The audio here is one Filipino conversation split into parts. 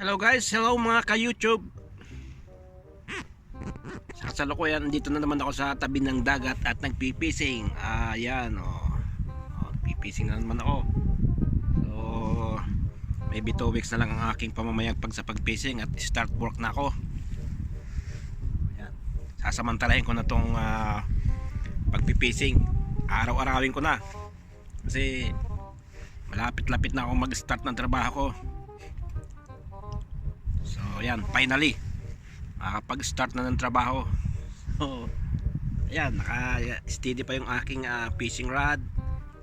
Hello guys, hello mga ka-YouTube. Sa kasalukuyan, dito na naman ako sa tabi ng dagat at nagpipising. Ayan, oh. oh pipising na naman ako. So, maybe 2 weeks na lang ang aking pamamayagpag sa pagpising at start work na ako. Ayan. Sasamantalahin ko na tong ah, pagpipising. Araw-arawin ko na. Kasi malapit-lapit na ako mag-start ng trabaho ko. So, ayan, finally. Makakapag-start na ng trabaho. So, ayan, naka-steady pa yung aking ah, fishing rod.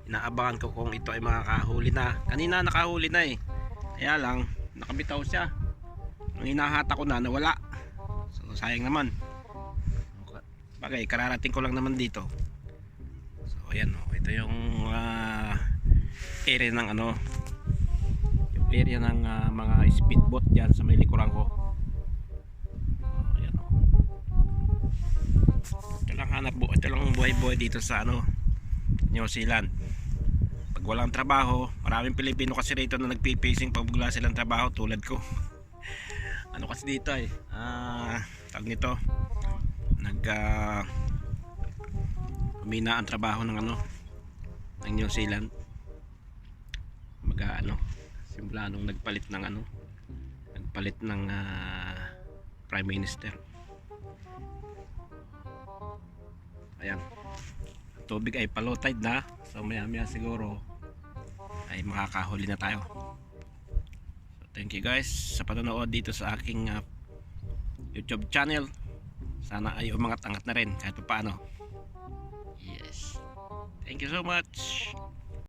Inaabangan ko kung ito ay makakahuli na. Kanina nakahuli na eh. Kaya lang, nakabitaw siya. Nung hinahata ko na, nawala. So, sayang naman. Bagay, kararating ko lang naman dito. So, ayan, oh, ito yung ah, area ng ano, area ng ah, mga speedboat diyan sa may likuran ko. Oh, ayan oh. Ito lang hanap bu ito lang buhay-buhay dito sa ano, New Zealand. Pag walang trabaho, maraming Pilipino kasi rito na nagpipacing pag wala silang trabaho tulad ko. ano kasi dito ay, ah, tawag nito, nag ah, humina ang trabaho ng ano, ng New Zealand mag ano simula nung nagpalit ng ano nagpalit ng ah, prime minister. Ayan. Tubig ay pa low tide na. So maya maya siguro ay makakahuli na tayo. So thank you guys sa panonood dito sa aking ah, youtube channel. Sana ay umangat-angat na rin kahit pa paano yes. Thank you so much